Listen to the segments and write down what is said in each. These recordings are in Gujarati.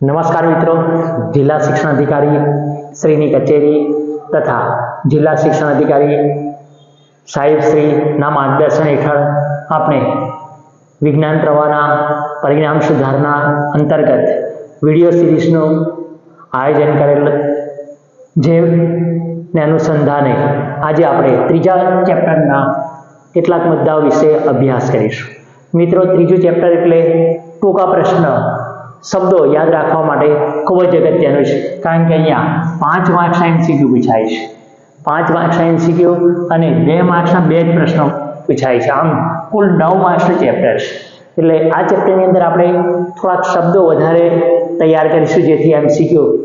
નમસ્કાર મિત્રો. જિલ્લા શિક્ષણ અધિકારી શ્રીની કચેરી તથા જિલ્લા શિક્ષણ અધિકારી સાહેબ શ્રીના માર્ગદર્શન હેઠળ આપણે વિજ્ઞાન પ્રવાહના પરિણામ સુધારણા અંતર્ગત વીડિયો સિરીઝનું આયોજન કરેલ જેને અનુસંધાને આજે આપણે ત્રીજા ચેપ્ટરના કેટલાક મુદ્દાઓ વિશે અભ્યાસ કરીશું. મિત્રો, ત્રીજું ચેપ્ટર એટલે ટૂંકા પ્રશ્ન, શબ્દો યાદ રાખવા માટે ખૂબ જ અગત્યનું છે. કારણ કે અહીંયા પાંચ માર્ક્સના એમસીક્યુ પૂછાય છે. પાંચ માર્ક્સના એમસીક્યુ અને બે માર્ક્સના બે જ પ્રશ્નો પૂછાય છે. આમ, કુલ નવ માર્ક્સનું ચેપ્ટર છે. એટલે આ ચેપ્ટરની અંદર આપણે થોડાક શબ્દો વધારે તૈયાર કરીશું જેથી એમસીક્યુ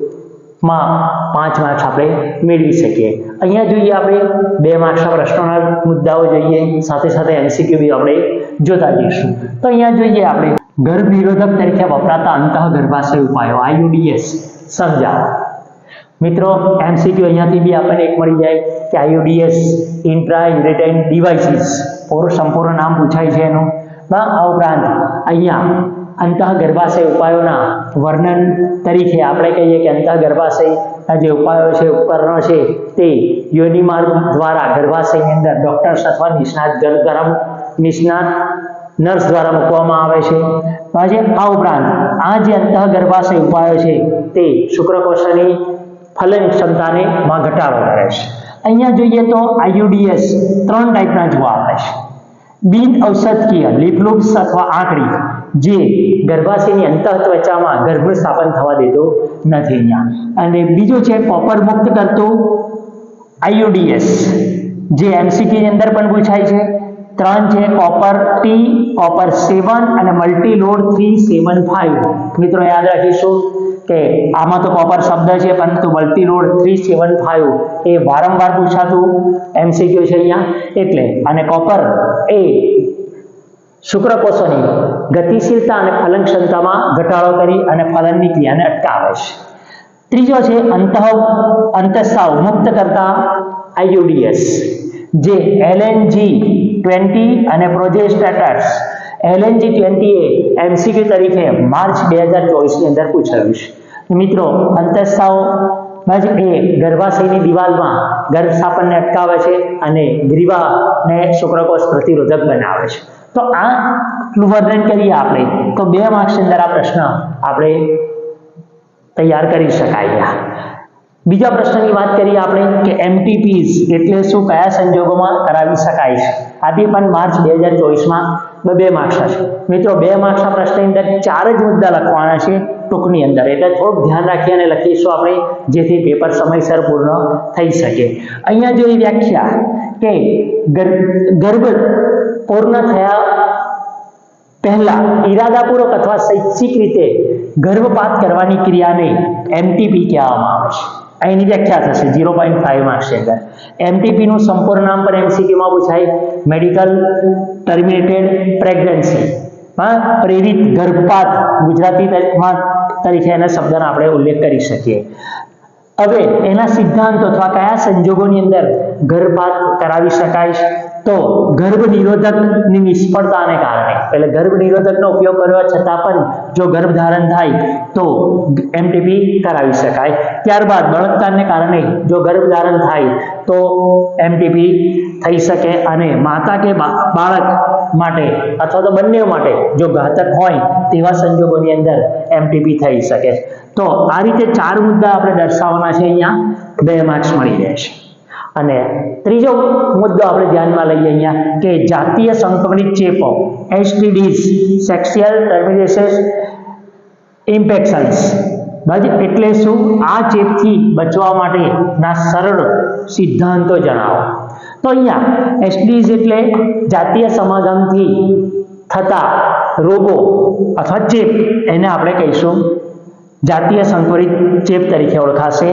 માં પાંચ માર્ક્સ આપણે મેળવી શકીએ. અહીંયા જોઈએ આપણે બે માર્ક્સના પ્રશ્નોના મુદ્દાઓ જોઈએ. સાથે સાથે એમસીક્યુ બી આપણે જોતા જઈશું. તો અહીંયા જોઈએ આપણે ગર્ભ નિરોધક તરીકે વપરાતા અંતઃ ગર્ભાશય ઉપાયો આયુડીએસ સમજાવો મિત્રો એમસીક્યુ અહીંયાથી બી આપણને એક મળી જાય કે આયુડીએસ ઇન્ટ્રા યુરેટાઇન ડિવાઇસીસ પૂરું સંપૂર્ણ નામ પૂછાય છે એનું. આ ઉપરાંત અહીંયા અંતઃ ગર્ભાશય ઉપાયોના વર્ણન તરીકે આપણે કહીએ કે અંતઃ ગર્ભાશયના જે ઉપાયો છે, ઉપકરણો છે, તે યોનિ માર્ગ દ્વારા ગર્ભાશયની અંદર ડૉક્ટર્સ અથવા નિષ્ણાત ગર્ભ નિષ્ણાત નર્સ દ્વારા મૂકવામાં આવે છે. આજે આ ઉપરાંત આ જે અંતઃ ગર્ભાશય ઉપાયો છે, તે શુક્રકોષની ફલન ક્ષમતાને માં ઘટાડો કરે છે. અહીંયા જોઈએ તો આયુડીએસ ત્રણ ટાઈપના જોવા આવે છે. બિન ઔષધકીય લીપલુપ્સ અથવા આંકડી. જે ગર્ભાશયની અંતઃ ત્વચામાં ગર્ભ સ્થાપન થવા દેતો નથી અહીંયા. અને બીજું છે કોપર મુક્ત કરતું આઈયુડીએસ જે એમસીકી ની અંદર પણ પૂછાય છે. ત્રણ છે કોપર ટી કોપર સેવન અને multi load three seven five મિત્રો યાદ રાખીશું કે આમાં તો કોપર શબ્દ છે, પરંતુ multi load three seven five એ વારંવાર પૂછાતું એમસીક્યુ છે અહીંયા. એટલે, અને કોપર એ શુક્રકોષોની ગતિશીલતા અને ફલન ક્ષમતામાં ઘટાડો કરી અને ફલનની ક્રિયાને અટકાવે છે. ત્રીજો છે અંતઃ અંતઃસ્રાવ મુક્ત કરતા આઈયુડીએસ, જે એલએનજી ટ્વેન્ટી અને પ્રોજેસ્ટેટર્સ, એલએનજી ટ્વેન્ટી એ એમસીક્યુ તરીકે માર્ચ બે હજાર ચોવીસની અંદર પૂછાયું છે. મિત્રો અંતઃસ્રાવ એ ગર્ભાશયની દિવાલમાં ગર્ભ સ્થાપનને અટકાવે છે અને ગ્રીવાને શુક્રકોષ પ્રતિરોધક બનાવે છે. તો આ વર્ણન કરીએ આપણે. તો બે માર્ક્સની અંદર આ પ્રશ્ન આપણે તૈયાર કરી શકાય બીજા પ્રશ્નની વાત કરીએ આપણે કે એમટીપીઝ એટલે શું, કયા સંજોગોમાં કરાવી શકાય છે? આથી પણ માર્ચ બે હજાર ચોવીસમાં બે માર્ક્સના છે. મિત્રો, બે માર્ક્સના પ્રશ્નની અંદર ચાર જ મુદ્દા લખવાના છે ટૂંકની અંદર. એટલે થોડુંક ધ્યાન રાખી અને લખીશું આપણે, જેથી પેપર સમયસર પૂર્ણ થઈ શકે. અહીંયા જો એ વ્યાખ્યા કે ગર્ભ પૂર્ણ થયા પહેલા ઈરાદાપૂર્વક અથવા શૈક્ષિક રીતે ગર્ભપાત કરવાની ક્રિયાને એમટીપી કહેવામાં આવે છે. અહીંની વ્યાખ્યા થશે ઝીરો પોઈન્ટ ફાઈવ માર્ક્સ અંદર એમટીપીનું સંપૂર્ણ નામ પણ એમસીક્યુમાં પૂછાય. મેડિકલ ટર્મિનેટેડ પ્રેગ્નન્સી હા, પ્રેરિત ગર્ભપાત ગુજરાતીમાં તરીકે એના શબ્દનો આપણે ઉલ્લેખ કરી શકીએ. હવે એના સિદ્ધાંતો અથવા કયા સંજોગોની અંદર ગર્ભપાત કરાવી શકાય તો ગર્ભ નિરોધકની નિષ્ફળતાને કારણે, એટલે ગર્ભ નિરોધકનો ઉપયોગ કરવા છતાં પણ જો ગર્ભ ધારણ થાય તો એમટીપી કરાવી શકાય. ત્યારબાદ બળાત્કારને કારણે જો ગર્ભ ધારણ થાય તો એમટીપી થઈ શકે અને માતા કે બાળક માટે અથવા તો બંને માટે જો ઘાતક હોય તેવા સંજોગોની અંદર એમટીપી થઈ શકે. તો આ રીતે ચાર મુદ્દા આપણે દર્શાવવાના છે અહીંયા. બે માર્ક્સ મળી રહેશે અને ત્રીજો મુદ્દો આપણે ધ્યાનમાં લઈએ અહીંયા કે જાતીય સંક્રમિત ચેપો એસટીડીઝ સેક્સ્યુઅલ ટર્મિનેશન ઇન્ફેક્શન્સ બરાબર એટલે શું? આ ચેપથી બચવા માટેના સરળ સિદ્ધાંતો જણાવો. તો અહીંયા એસટીડીઝ એટલે જાતીય સમાગમથી થતા રોગો અથવા ચેપ, એને આપણે કહીશું જાતીય સંકરિત ચેપ તરીકે ઓળખાશે.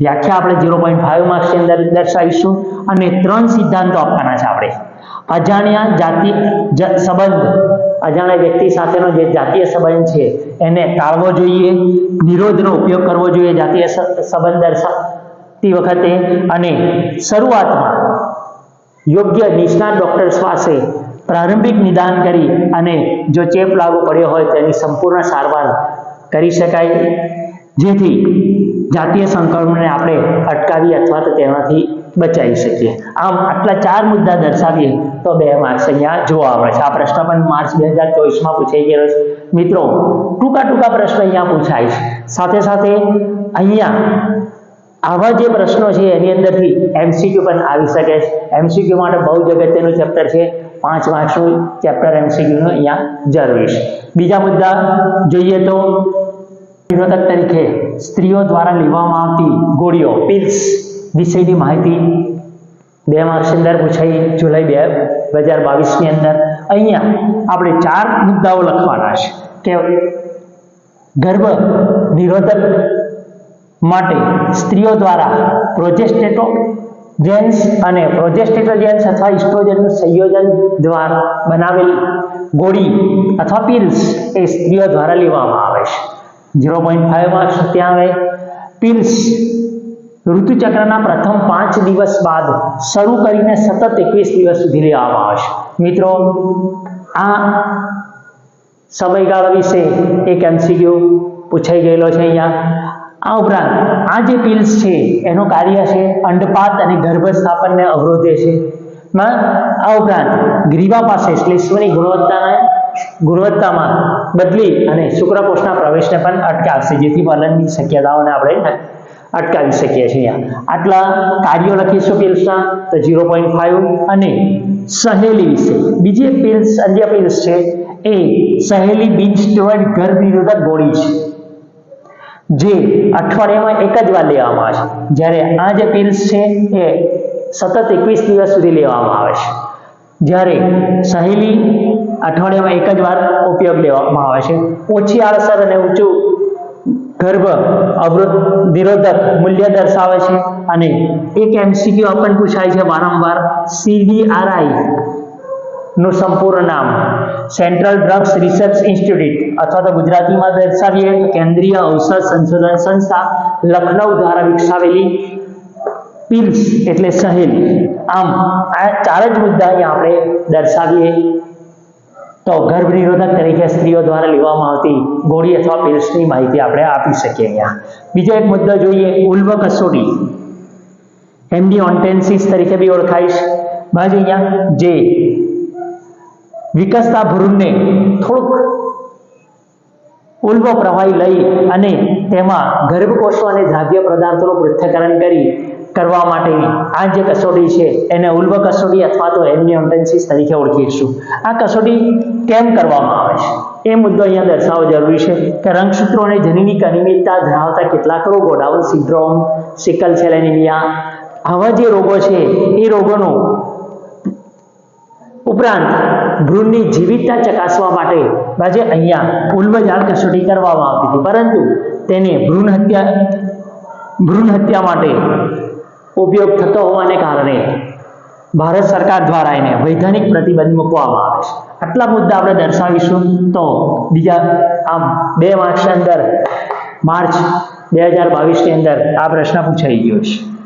વ્યાખ્યા આપણે ઝીરો પોઈન્ટ ફાઈવ માર્ક્સની અંદર દર્શાવીશું અને ત્રણ સિદ્ધાંતો આપવાના છે આપણે. અજાણ્યા જાતિ સંબંધ. અજાણ્યા વ્યક્તિ સાથેનો જે જાતીય સંબંધ છે, એને ટાળવો જોઈએ. નિરોધનો ઉપયોગ કરવો જોઈએ જાતીય સંબંધ દર્શાવતી વખતે. અને શરૂઆતમાં યોગ્ય નિષ્ણાત ડોક્ટર્સ પાસે પ્રારંભિક નિદાન કરી અને જો ચેપ લાગુ પડ્યો હોય તેની સંપૂર્ણ સારવાર કરી શકાય. જેથી જાતીય સંક્રમણને આપણે અટકાવી અથવા તો તેમાંથી બચાવી શકીએ. આમ આટલા ચાર મુદ્દા દર્શાવીએ તો બે માર્ક્સ અહીંયા જોવા મળે છે. આ પ્રશ્ન પણ માર્ચ બે હજાર ચોવીસમાં પૂછાઈ ગયેલો છે. મિત્રો, ટૂંકા ટૂંકા પ્રશ્ન અહીંયા પૂછાય છે. સાથે સાથે અહીંયા આવા જે પ્રશ્નો છે એની અંદરથી એમસીક્યુ પણ આવી શકે છે. એમસીક્યુ માટે બહુ જ અગત્યનું ચેપ્ટર છે. પાંચ માર્ક્સનું ચેપ્ટર એમસીક્યુનું અહીંયા જરૂરી છે. બીજા મુદ્દા જોઈએ તો નિરોધક તરીકે સ્ત્રીઓ દ્વારા લેવામાં આવતી ગોળીઓ પિલ્સ વિષયની માહિતી બે માર્ક્સ અંદર પૂછાઈ જુલાઈ બે હજાર બાવીસની અંદર. અહીંયા આપણે ચાર મુદ્દાઓ લખવાના છે કે ગર્ભ નિરોધક માટે સ્ત્રીઓ દ્વારા પ્રોજેસ્ટેટો જેન્સ અને પ્રોજેસ્ટેટોજેન્સ અથવા ઇસ્ટ્રોજનનું સંયોજન દ્વારા બનાવેલ ગોળી અથવા પિલ્સ એ સ્ત્રીઓ દ્વારા લેવામાં આવે છે. ઝીરો પોઈન્ટ ફાઈવ માર્ક્સ ત્યાં આવે. પિલ્સ ઋતુચક્રના પ્રથમ પાંચ દિવસ બાદ શરૂ કરીને સતત એકવીસ દિવસ સુધી લેવામાં આવે છે. મિત્રો, આ સમયગાળા વિશે એક એમસીક્યુ પૂછાઈ ગયેલો છે અહીંયા. આ ઉપરાંત આ જે પિલ્સ છે, એનું કાર્ય છે અંડપાત અને ગર્ભસ્થાપનને અવરોધે છે. માં, આ ઉપરાંત ગ્રીવા પાસે શ્લેષ્મની ગુણવત્તાને, ગુણવત્તામાં બદલી અને શુક્રકોષના પ્રવેશને પણ અટકાવશે, જેથી પલનની શક્યતાઓને આપણે અટકાવી શકીએ છીએ. આટલા કાર્યો લખીશું પિલ્સના તો ઝીરો પોઈન્ટ ફાઈવ અને સહેલી વિશે. બીજી પિલ્સ અન્ય પિલ્સ છે, એ સહેલી બીજ સ્ટેરોઇડ ગર્ભ નિરોધક ગોળી છે. જે અઠવાડિયામાં એક જ વાર લેવામાં આવે છે. જ્યારે આ જે પિલ્સ છે એ સતત એકવીસ દિવસ સુધી લેવામાં આવે છે. જ્યારે સહેલી અઠવાડિયામાં એક જ વાર ઉપયોગ લેવામાં આવે છે. ઓછી આળસર અને ઊંચું ગર્ભ અવરોધ નિરોધક મૂલ્ય દર્શાવે છે. અને એક એમસીક્યુ આપણને પૂછાય છે વારંવાર. સીડીઆરઆઈ નું સંપૂર્ણ નામ સેન્ટ્રલ ડ્રગ્સ રિસર્ચ ઇન્સ્ટિટ્યૂટ અથવા તો ગુજરાતીમાં દર્શાવીએ તો કેન્દ્રીય ઔષધ સંશોધન સંસ્થા લખનઉ દ્વારા વિકસાવેલી પિલ્સ એટલે સહેલી. આમ, આ ચાર જ મુદ્દા અહીંયા આપણે દર્શાવીએ. તો ગર્ભ નિરોધક તરીકે સ્ત્રીઓ દ્વારા લેવામાં આવતી ગોળી અથવા પિલ્સની માહિતી આપણે આપી શકીએ અહીંયા. બીજો એક મુદ્દો જોઈએ, ઉલ્વ કસોટી. એમની ઓન્ટેન્સિસ તરીકે બી ઓળખાય છે. બાજુ અહીંયા જે વિકસતા ભરૂનને થોડુંક ઉલ્વ પ્રવાહી લઈ અને તેમાં ગર્ભકોષો અને દ્રાવ્ય પદાર્થોનું પૃથ્થકરણ કરી કરવા માટેની આ જે કસોટી છે, એને ઉલ્વ કસોટી અથવા તો એમનિયોન્ટેન્સિસ તરીકે ઓળખીશું. આ કસોટી કેમ કરવામાં આવે છે? એ મુદ્દો અહીંયા દર્શાવવો જરૂરી છે કે રંગસૂત્રો અને જનીનિક અનિયમિતતા ધરાવતા કેટલાક રોગો, down syndrome, sickle cell anaemia, આવા જે રોગો છે, એ રોગોનું ઉપરાંત ભ્રૂણની જીવિતતા ચકાસવા માટે આજે અહીંયા ઉલ્બજાળ કસોટી કરવામાં આવતી હતી. પરંતુ તેને ભ્રૂણ હત્યા ભ્રૂણ હત્યા માટે ઉપયોગ થતો હોવાને કારણે ભારત સરકાર દ્વારા એને વૈધાનિક પ્રતિબંધ મૂકવામાં આવે છે. આટલા મુદ્દા આપણે દર્શાવીશું તો બીજા આમ બે માર્ક્સની અંદર, માર્ચ બે હજાર બાવીસની અંદર આ પ્રશ્ન પૂછાઈ ગયો છે.